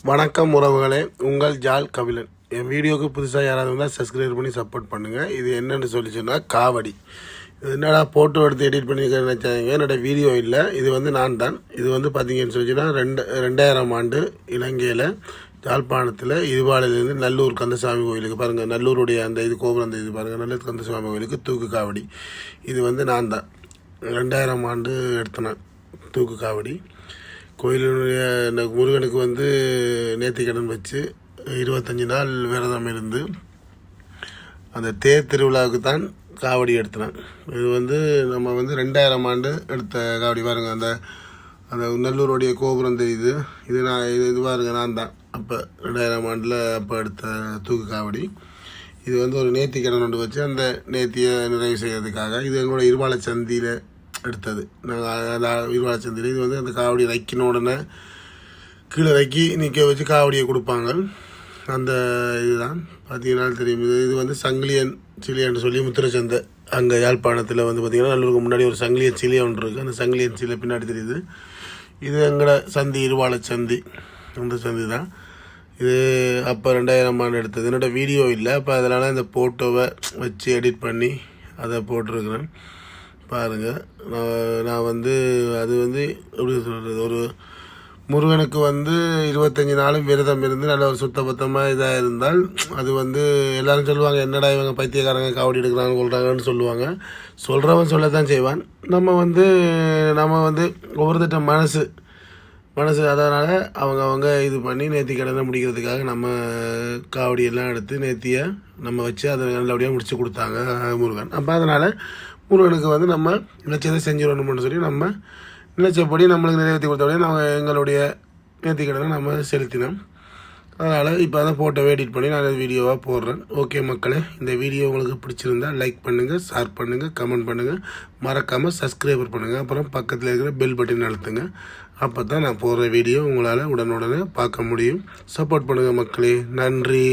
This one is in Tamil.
வணக்கம் உறவுகளே உங்கள் ஜால் கபிலன். என் வீடியோக்கு புதுசாக யாராவது இருந்தால் சப்ஸ்கிரைப் பண்ணி சப்போர்ட் பண்ணுங்கள் இது என்னென்னு சொல்லி சொன்னால் காவடி. இது என்னடா ஃபோட்டோ எடுத்து எடிட் பண்ணியிருக்கேன்னு நினச்சாங்க என்னோட வீடியோ இல்லை. இது வந்து நான் தான். இது வந்து பார்த்தீங்கன்னு சொல்லிச்சுன்னா ரெண்டு ரெண்டாயிரம் ஆண்டு இலங்கையில் யாழ்ப்பாணத்தில் இருவாளையிலேருந்து நல்லூர் கந்தசாமி கோயிலுக்கு. பாருங்கள் நல்லூருடைய அந்த இது கோபுரம் அந்த இது பாருங்கள் நல்லூர் கந்தசாமி கோயிலுக்கு தூக்கு காவடி. இது வந்து நான் தான். ரெண்டாயிரம் ஆண்டு எடுத்தேன் தூக்கு காவடி. கோயிலுடைய முருகனுக்கு வந்து நேர்த்திக்கடன் வச்சு இருபத்தஞ்சி நாள் விரதம் இருந்து அந்த தேர் திருவிழாவுக்கு தான் காவடி எடுத்தினான். இது வந்து நம்ம வந்து ரெண்டாயிரம் ஆண்டு எடுத்த காவடி. பாருங்கள் அந்த அந்த நல்லூருடைய கோபுரம் தெரியுது. இது நான் இது இது பாருங்க நான் தான். அப்போ ரெண்டாயிரம் ஆண்டில் அப்போ எடுத்த தூக்கு காவடி. இது வந்து ஒரு நேர்த்திக்கடன் ஒன்று வச்சு அந்த நேர்த்தியை நிறைவு செய்கிறதுக்காக இது எங்களோட இருவாள சந்தியில் எடுத்தது. நாங்கள் இருவாள சந்தியில் இது வந்து அந்த காவடி வைக்கின உடனே கீழே வைக்கி நிற்க வச்சு காவடியை கொடுப்பாங்க. அந்த இதுதான். பார்த்தீங்கன்னா தெரியும். இது இது வந்து சங்கிலியன் சிலியன் சொல்லி முத்திரச்சந்தை அங்கே யாழ்ப்பாணத்தில் வந்து பார்த்திங்கன்னா நல்லூருக்கு முன்னாடி ஒரு சங்கிலியன் சிலை ஒன்று இருக்குது அந்த சங்கிலியன் சிலை பின்னாடி தெரியுது. இது எங்களோட சந்தி இருவாள சந்தி. அந்த சந்தி தான் இது அப்போ ரெண்டாயிரம் ஆண்டு எடுத்தது. என்னோட வீடியோ இல்லை. அப்போ அதனால் இந்த ஃபோட்டோவை வச்சு எடிட் பண்ணி அதை போட்டிருக்கிறேன். பாருங்கள் நான் நான் வந்து அது வந்து எப்படி சொல்கிறது ஒரு முருகனுக்கு வந்து இருபத்தஞ்சி நாளும் விரதம் இருந்து நல்ல ஒரு சுத்தபத்தமாக இதாக இருந்தால் அது வந்து எல்லாரும் சொல்லுவாங்க என்னடா இவங்க பைத்தியக்காரங்க காவடி எடுக்கிறாங்க சொல்கிறாங்கன்னு சொல்லுவாங்க. சொல்கிறவன் சொல்லத்தான் செய்வான். நம்ம வந்து நம்ம வந்து ஒவ்வொருத்திட்ட மனசு மனசு அதனால் அவங்க அவங்க இது பண்ணி நேத்தி கடனை முடிக்கிறதுக்காக நம்ம காவடியெல்லாம் எடுத்து நேத்தியை நம்ம வச்சு அதை நல்லபடியாக முடித்து கொடுத்தாங்க முருகன். அப்போ அதனால் முருகனுக்கு வந்து நம்ம நினைச்சதை செஞ்சிடணும்னு சொல்லி நம்ம நினைச்சபடி நம்மளுக்கு நிறைவேற்றி கொடுத்தபடியே நம்ம எங்களுடைய நேர்த்தி கடனை நம்ம செலுத்தினோம். அதனால் இப்போ தான் ஃபோட்டோவை எடிட் பண்ணி நான் வீடியோவாக போடுறேன். ஓகே மக்களே இந்த வீடியோ உங்களுக்கு பிடிச்சிருந்தா லைக் பண்ணுங்கள் ஷேர் பண்ணுங்கள் கமெண்ட் பண்ணுங்கள் மறக்காமல் சப்ஸ்கிரைபர் பண்ணுங்கள் அப்புறம் பக்கத்தில் இருக்கிற பெல் பட்டன் அழுத்துங்க. அப்போ தான் நான் போடுற வீடியோ உங்களால் உடனுடனே பார்க்க முடியும். சப்போர்ட் பண்ணுங்கள் மக்களே. நன்றி.